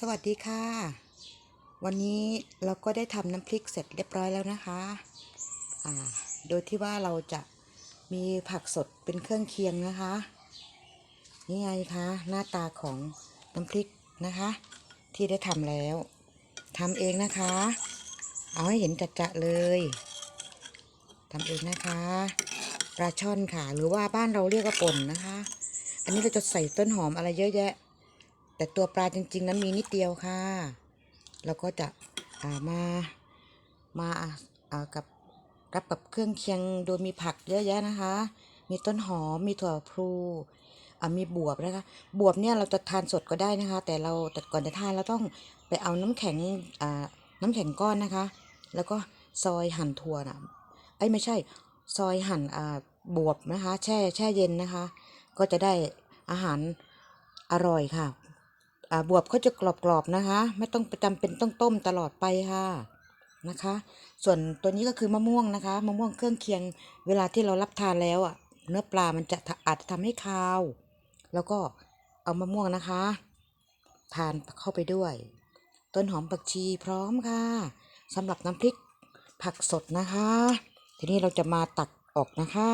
สวัสดีค่ะ วันนี้เราก็ได้ทำน้ำพริกเสร็จเรียบร้อยแล้วนะคะอ่าโดยที่ว่าเราจะมีผักสดเป็นเครื่องเคียงนะคะ นี่ไงคะหน้าตาของน้ำพริกนะคะ ที่ได้ทำแล้วทำเองนะคะ เอาให้เห็นจัดๆเลยทำเองนะคะปลาช่อนค่ะ หรือว่าบ้านเราเรียกว่าป่นนะคะ อันนี้เราจะใส่ต้นหอมอะไรเยอะแยะ แต่ตัวปลาจริง ๆ นั้นมีนิดเดียวค่ะแล้วก็จะอ่ามา มาอ่ากับรับกับเครื่องเคียงโดยมีผักเยอะแยะนะคะ มีต้นหอม มีถั่วพลูมีบวบนะคะ บวบเนี่ยเราจะทานสดก็ได้นะคะ แต่เราแต่ก่อนจะทานเราต้องไปเอาน้ำแข็งน้ำแข็งก้อนนะคะ แล้วก็ซอยหั่นถั่วนะไอ้ยไม่ใช่ ซอยหั่นบวบนะคะ แช่แช่เย็นนะคะ ก็จะได้อาหารอร่อยค่ะ บวบเขาจะกรอบๆนะคะ ไม่ต้องจำเป็นต้องต้มตลอดไปค่ะนะคะ ส่วนตัวนี้ก็คือมะม่วงนะคะมะม่วงเครื่องเคียง เวลาที่เรารับทานแล้วอะเนื้อปลามันจะอาจจะทำให้คาว แล้วก็เอามะม่วงนะคะ ทานเข้าไปด้วย ต้นหอมผักชีพร้อมค่ะสำหรับน้ำพริกผักสดนะคะ ทีนี้เราจะมาตักออกนะคะ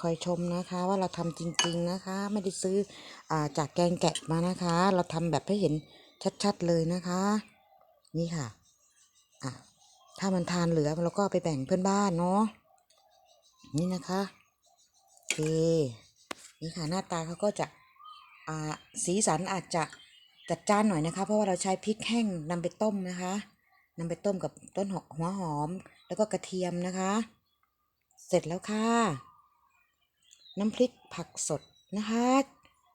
คอยชมนะคะว่าเราทำจริง ๆนะคะ ไม่ได้ซื้ออาจากแกงแกะมานะคะ เราทำแบบให้เห็นชัดๆเลยนะคะ นี่ค่ะอะถ้ามันทานเหลือเราก็ไปแบ่งเพื่อนบ้านเนาะนี่นะคะโอเคนี่ค่ะหน้าตาเขาก็จะอ่าสีสันอาจจะจัดจ้านหน่อยนะคะ เพราะว่าเราใช้พริกแห้งนำไปต้มนะคะนำไปต้มกับต้นหัวหอม แล้วก็กระเทียมนะคะ เสร็จแล้วค่ะ น้ำพริกผักสดนะคะ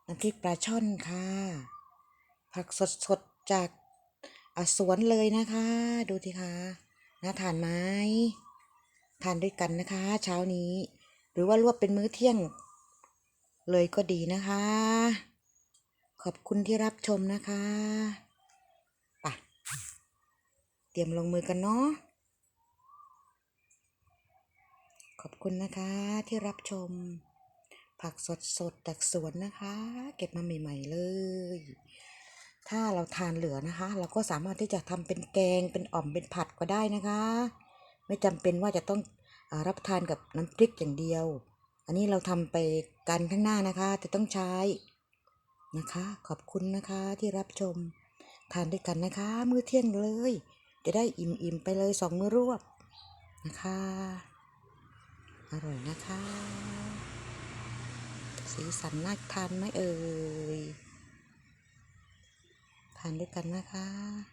น้ำพริกปลาช่อนค่ะ ผักสดสดจากสวนเลยนะคะ ดูสิคะน่าทานไหมทานด้วยกันนะคะ เช้านี้ หรือว่ารวบเป็นมื้อเที่ยง เลยก็ดีนะคะ ขอบคุณที่รับชมนะคะปะเตรียมลงมือกันเนาะขอบคุณนะคะที่รับชม ผักสดสดจากสวนนะคะ เก็บมาใหม่ ๆ เลย ถ้าเราทานเหลือนะคะ เราก็สามารถที่จะทำเป็นแกงเป็นอ่อมเป็นผัดก็ได้นะคะ ไม่จำเป็นว่าจะต้องอรับประทานกับน้ำพริกอย่างเดียว อันนี้เราทำไปกันข้างหน้านะคะแต่ต้องใช้นะคะ ขอบคุณนะคะที่รับชม ทานด้วยกันนะคะ มื้อเที่ยงเลย จะได้อิ่มๆไปเลยสองมื้อรวบนะคะ อร่อยนะคะ สีสันน่าทานไหมเอ่ยทานด้วยกันนะคะ